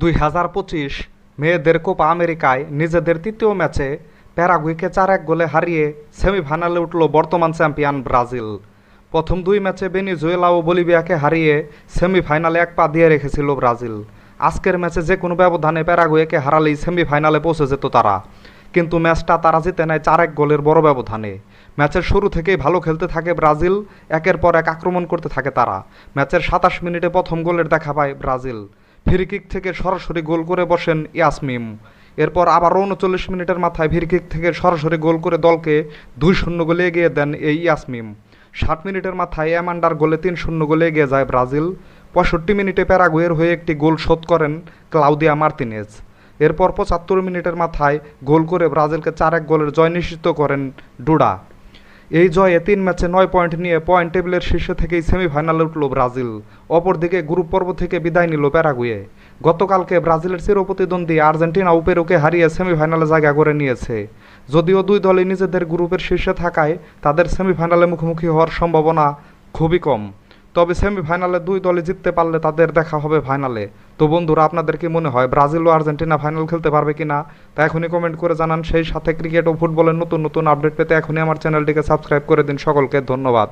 দুই হাজার পঁচিশ মেয়েদের কোপা আমেরিকায় নিজেদের তৃতীয় ম্যাচে প্যারাগুইকে চার এক গোলে হারিয়ে সেমিফাইনালে উঠল বর্তমান চ্যাম্পিয়ন ব্রাজিল। প্রথম দুই ম্যাচে বেনিজুয়েলা ও বলিভিয়াকে হারিয়ে সেমিফাইনালে এক পা দিয়ে রেখেছিল ব্রাজিল। আজকের ম্যাচে যে কোনো ব্যবধানে প্যারাগুয়েকে হারালেই সেমিফাইনালে পৌঁছে যেত তারা। কিন্তু ম্যাচটা তারা জিতে নেয় চার এক গোলের বড় ব্যবধানে। ম্যাচের শুরু থেকেই ভালো খেলতে থাকে ব্রাজিল, একের পর এক আক্রমণ করতে থাকে তারা। ম্যাচের সাতাশ মিনিটে প্রথম গোলের দেখা পায় ব্রাজিল। ফ্রিকিক থেকে সরাসরি গোল করে বসেন ইয়াসমিম। এরপর আবারও উনচল্লিশ মিনিটের মাথায় ফ্রিকিক থেকে সরাসরি গোল করে দলকে দুই শূন্য গোলে এগিয়ে দেন এই ইয়াসমিম। ষাট মিনিটের মাথায় অ্যামান্ডার গোলে তিন শূন্য গোলে এগিয়ে যায় ব্রাজিল। পঁয়ষট্টি মিনিটে প্যারাগুয়ের হয়ে একটি গোল শোধ করেন ক্লাউদিয়া মার্তিনেজ। এরপর পঁচাত্তর মিনিটের মাথায় গোল করে ব্রাজিলকে চার এক গোলের জয় নিশ্চিত করেন ডুডা। এই জয়ে তিন ম্যাচে নয় পয়েন্ট নিয়ে পয়েন্ট টেবিলের শীর্ষে থেকেই সেমিফাইনালে উঠল ব্রাজিল। অপরদিকে গ্রুপ পর্ব থেকে বিদায় নিল প্যারাগুয়ে। গতকালকে ব্রাজিলের চিরপ্রতিদ্বন্দ্বী আর্জেন্টিনা উপেরুকে হারিয়ে সেমিফাইনালে জায়গা করে নিয়েছে। যদিও দুই দলই নিজেদের গ্রুপের শীর্ষে থাকায় তাদের সেমিফাইনালে মুখোমুখি হওয়ার সম্ভাবনা খুবই কম। তবে সেমিফাইনালে দুই দলই জিততে পারলে তাদের দেখা হবে ফাইনালে তো বন্ধুরা, আপনাদের কি মনে হয় ব্রাজিল ও আর্জেন্টিনা ফাইনাল খেলতে পারবে কি না? তা এখনই কমেন্ট করে জানান। সেই সাথে ক্রিকেট ও ফুটবলের নতুন নতুন আপডেট পেতে এখনই আমার চ্যানেলটিকে সাবস্ক্রাইব করে দিন। সকলকে ধন্যবাদ।